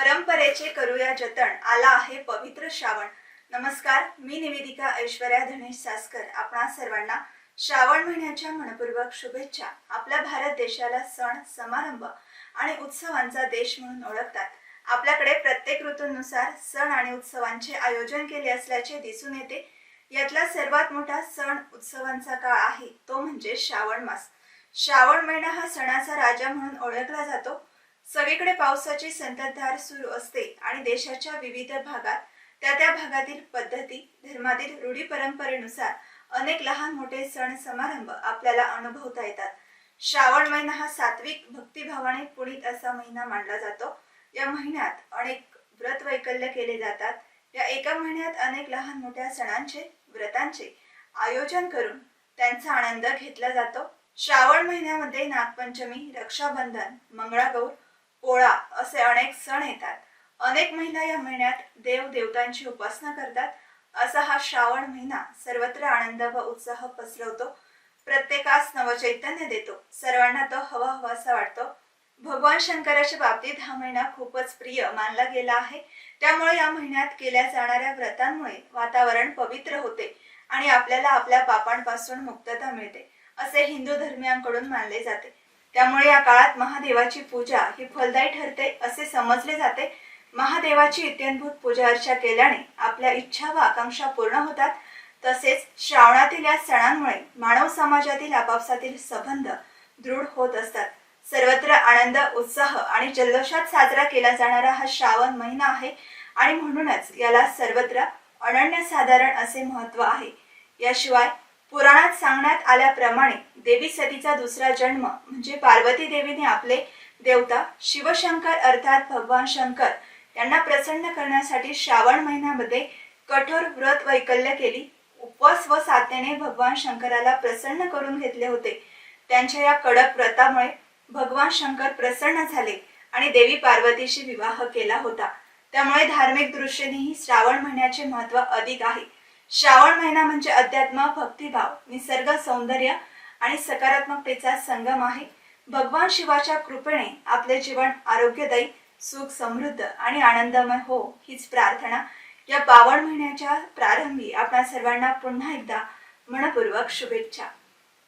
परंपरेचे करूया जतन. आला आहे पवित्र श्रावण. नमस्कार मी निवेदिका ऐश्वर्या धनेश सासकर. आपणा सर्वांना श्रावण महिन्याच्या मनपूर्वक शुभेच्छा. आपल्या भारत देशाला सण समारंभ आणि उत्सवांचा देश म्हणून ओळखतात. आपल्याकडे प्रत्येक ऋतूनुसार सण आणि उत्सवांचे आयोजन केले असल्याचे दिसून येते. यातला सर्वात मोठा सण उत्सवांचा काळ आहे. तो म्हणजे श्रावण मास. श्रावण महिना हा सणाचा राजा म्हणून ओळखला जातो. सगळीकडे पावसाची संततधार सुरू असते आणि देशाच्या विविध भागात त्या त्या भागातील पद्धती धर्मातील रूढी परंपरेनुसार अनेक लहान मोठे सण समारंभ आपल्याला अनुभवता येतात. श्रावण महिना हा सात्विक भक्तिभावाने पुणित असा महिना मानला जातो. या महिन्यात अनेक व्रत वैकल्य केले जातात. या एका महिन्यात अनेक लहान मोठ्या सणांचे व्रतांचे आयोजन करून त्यांचा आनंद घेतला जातो. श्रावण महिन्यामध्ये नागपंचमी रक्षाबंधन मंगळागौर पोळा असे अनेक सण येतात. अनेक महिला या महिन्यात देव देवतांची उपासना करतात. असा हा श्रावण महिना सर्वत्र आनंद व उत्साह पसरवतो. प्रत्येकास नवचैतन्य देतो. सर्वांना तो हवा हवासा वाटतो. भगवान शंकराच्या बाबतीत हा महिना खूपच प्रिय मानला गेला आहे. त्यामुळे या महिन्यात केल्या जाणाऱ्या व्रतांमुळे वातावरण पवित्र होते आणि आपल्याला आपल्या पापांपासून मुक्तता मिळते. असे हिंदू धर्मियांकडून मानले जाते. त्यामुळे या काळात महादेवाची पूजा ही फलदायी ठरते असे समजले जाते. महादेवाची इत्यंभूत पूजा अर्चा केल्याने आपल्या इच्छा व आकांक्षा पूर्ण होतात. तसेच श्रावणातील या सणांमुळे मानव समाजातील आपापसातील संबंध दृढ होत असतात. सर्वत्र आनंद उत्साह आणि जल्लोषात साजरा केला जाणारा हा श्रावण महिना आहे आणि म्हणूनच याला सर्वत्र अनन्यसाधारण असे महत्त्व आहे. याशिवाय पुराणात सांगण्यात आल्याप्रमाणे देवी सतीचा दुसरा जन्म म्हणजे पार्वती देवीने आपले देवता शिवशंकर अर्थात भगवान शंकर यांना प्रसन्न करण्यासाठी श्रावण महिन्यामध्ये कठोर व्रत वैकल्य केली. उपवास व साधनेने भगवान शंकराला प्रसन्न करून घेतले होते. त्यांच्या या कडक व्रतामुळे भगवान शंकर प्रसन्न झाले आणि देवी पार्वतीशी विवाह केला होता. त्यामुळे धार्मिक दृष्टीनेही श्रावण महिन्याचे महत्त्व अधिक आहे. श्रावण महिना म्हणजे अध्यात्म भक्तिभाव निसर्ग सौंदर्य आणि सकारात्मकतेचा संगम आहे. भगवान शिवाच्या कृपेने आपले जीवन आरोग्यदायी सुख समृद्ध आणि आनंदमय हो हीच प्रार्थना या पावन महिन्याच्या प्रारंभी आपल्या सर्वांना पुन्हा एकदा मनपूर्वक शुभेच्छा.